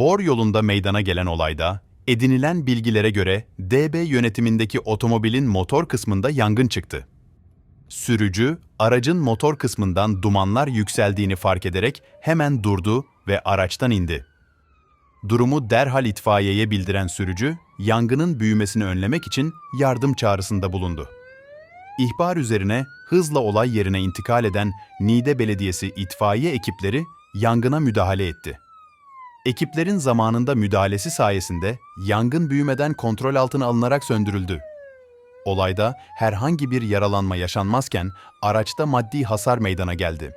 Bor yolunda meydana gelen olayda, edinilen bilgilere göre DB yönetimindeki otomobilin motor kısmında yangın çıktı. Sürücü, aracın motor kısmından dumanlar yükseldiğini fark ederek hemen durdu ve araçtan indi. Durumu derhal itfaiyeye bildiren sürücü, yangının büyümesini önlemek için yardım çağrısında bulundu. İhbar üzerine hızla olay yerine intikal eden Niğde Belediyesi itfaiye ekipleri yangına müdahale etti. Ekiplerin zamanında müdahalesi sayesinde yangın büyümeden kontrol altına alınarak söndürüldü. Olayda herhangi bir yaralanma yaşanmazken araçta maddi hasar meydana geldi.